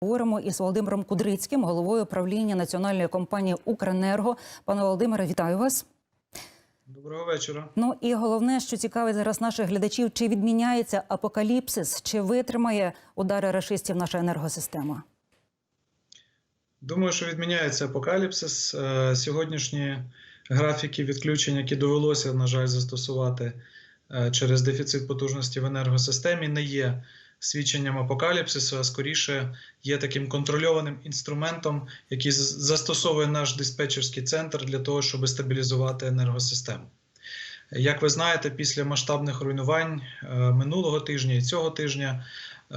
Говоримо із Володимиром Кудрицьким, головою правління національної компанії Укренерго. Пане Володимире, вітаю вас. Доброго вечора. Ну і головне, що цікавить зараз наших глядачів, чи відміняється апокаліпсис, чи витримає удари рашистів наша енергосистема? Думаю, що відміняється апокаліпсис. Е, Сьогоднішні графіки відключень, які довелося, на жаль, застосувати е, через дефіцит потужності в енергосистемі, не є свідченням апокаліпсису, а скоріше є таким контрольованим інструментом, який застосовує наш диспетчерський центр для того, щоб стабілізувати енергосистему. Як ви знаєте, після масштабних руйнувань е, минулого тижня і цього тижня е,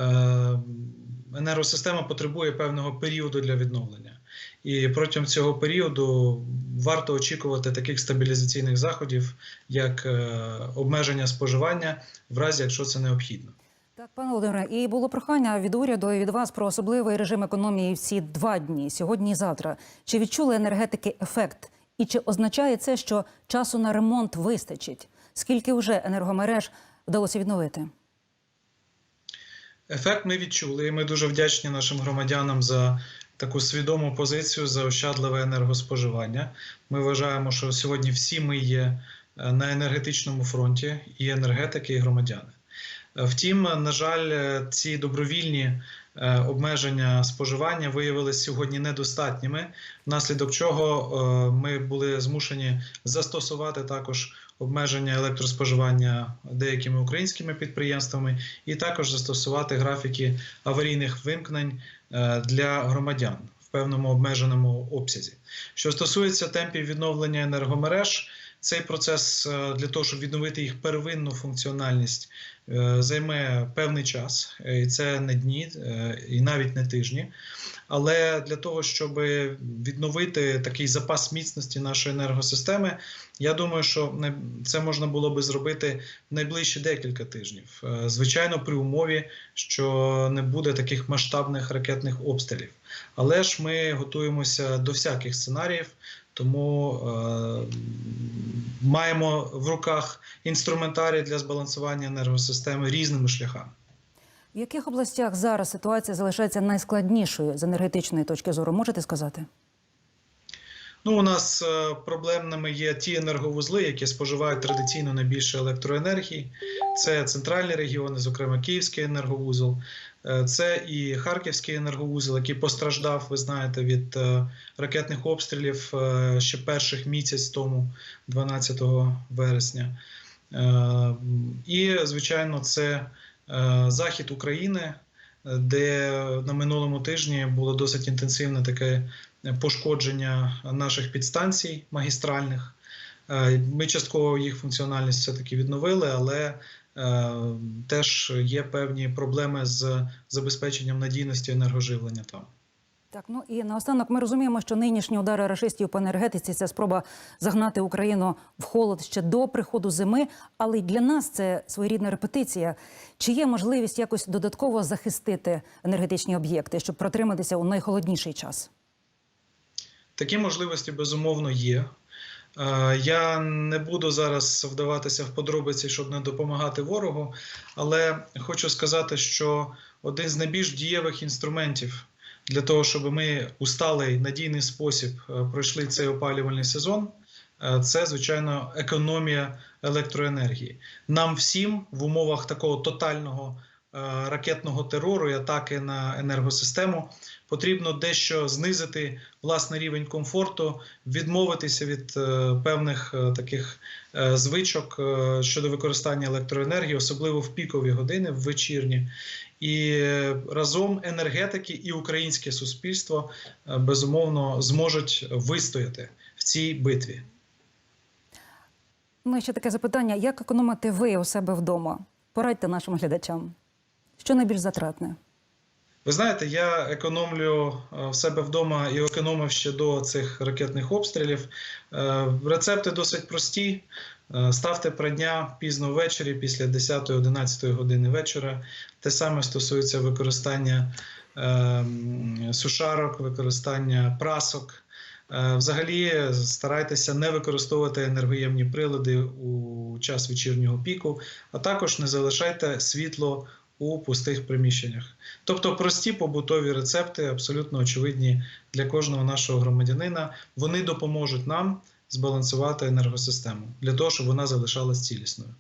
енергосистема потребує певного періоду для відновлення. І протягом цього періоду варто очікувати таких стабілізаційних заходів, як е, обмеження споживання, в разі якщо це необхідно. Так, пане Володимире, і було прохання від уряду і від вас про особливий режим економії в ці два дні, сьогодні і завтра. Чи відчули енергетики ефект? І чи означає це, що часу на ремонт вистачить? Скільки вже енергомереж вдалося відновити? Ефект ми відчули, і ми дуже вдячні нашим громадянам за таку свідому позицію за ощадливе енергоспоживання. Ми вважаємо, що сьогодні всі ми є е, на енергетичному фронті, і енергетики, і громадяни. Втім, на жаль, е, ці добровільні е, обмеження споживання виявилися сьогодні недостатніми, внаслідок чого е, ми були змушені застосувати також обмеження електроспоживання деякими українськими підприємствами, і також застосувати графіки аварійних вимкнень для громадян в певному обмеженому обсязі. Що стосується темпів відновлення енергомереж, цей процес е, для того, щоб відновити їх первинну функціональність, е, займе певний час, Е, і це не дні, і навіть не тижні. Але для того, щоб відновити такий запас міцності нашої енергосистеми, я думаю, що це можна було би зробити найближчі декілька тижнів. Звичайно, при умові, що не буде таких масштабних ракетних обстрілів. Але ж ми готуємося до всяких сценаріїв, тому е, маємо в руках інструментарій для збалансування нервосистеми різними шляхами. В яких областях зараз ситуація залишається найскладнішою з енергетичної точки зору? Можете сказати? Ну, у нас е, проблемними є ті енерговузли, які споживають традиційно найбільше електроенергії. Це центральні регіони, зокрема Київський енерговузол, Е, це і Харківський енерговузол, який постраждав, ви знаєте, від е, ракетних обстрілів ще перших місяць тому, 12 вересня. І, звичайно, це захід України, де на минулому тижні було досить інтенсивне таке пошкодження наших підстанцій магістральних. Е, Ми частково їх функціональність все-таки відновили, але е, теж є певні проблеми з забезпеченням надійності енергоживлення там. Так, ну і наостанок ми розуміємо, що нинішні удари рашистів по енергетиці це спроба загнати Україну в холод ще до приходу зими. Але й для нас це своєрідна репетиція. Чи є можливість якось додатково захистити енергетичні об'єкти, щоб протриматися у найхолодніший час? Такі можливості безумовно є. Е, Я не буду зараз вдаватися в подробиці, щоб не допомагати ворогу, але хочу сказати, що один з найбільш дієвих інструментів для того, щоб ми у сталий надійний спосіб е, пройшли цей опалювальний сезон, е, це звичайно економія електроенергії. Нам всім в умовах такого тотального ракетного терору і атаки на енергосистему потрібно дещо знизити власний рівень комфорту, відмовитися від е, певних е, таких е, звичок е, щодо використання електроенергії, особливо в пікові години, в вечірні. І е, разом енергетики і українське суспільство е, безумовно зможуть вистояти в цій битві. І ще таке запитання: як економити ви у себе вдома? Порадьте нашим глядачам. Що найбільш затратне? Ви знаєте, я економлю е, в себе вдома і економив ще до цих ракетних обстрілів. Е, Рецепти досить прості. Е, Ставте придня пізно ввечері, після 10-11 години вечора. Те саме стосується використання сушарок, використання прасок. Взагалі старайтеся не використовувати енергоємні прилади у час вечірнього піку, а також не залишайте світло у пустих приміщеннях. Тобто прості побутові рецепти, абсолютно очевидні для кожного нашого громадянина. Вони допоможуть нам збалансувати енергосистему для того, щоб вона залишалась цілісною.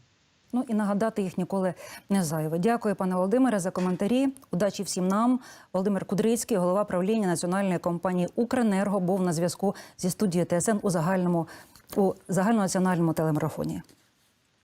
Ну і нагадати їх ніколи не зайве. Дякую, пане Володимире, за коментарі. Удачі всім нам. Володимир Кудрицький, голова правління національної компанії Укренерго, був на зв'язку зі студією ТСН у загальному у загальнонаціональному телемарафоні.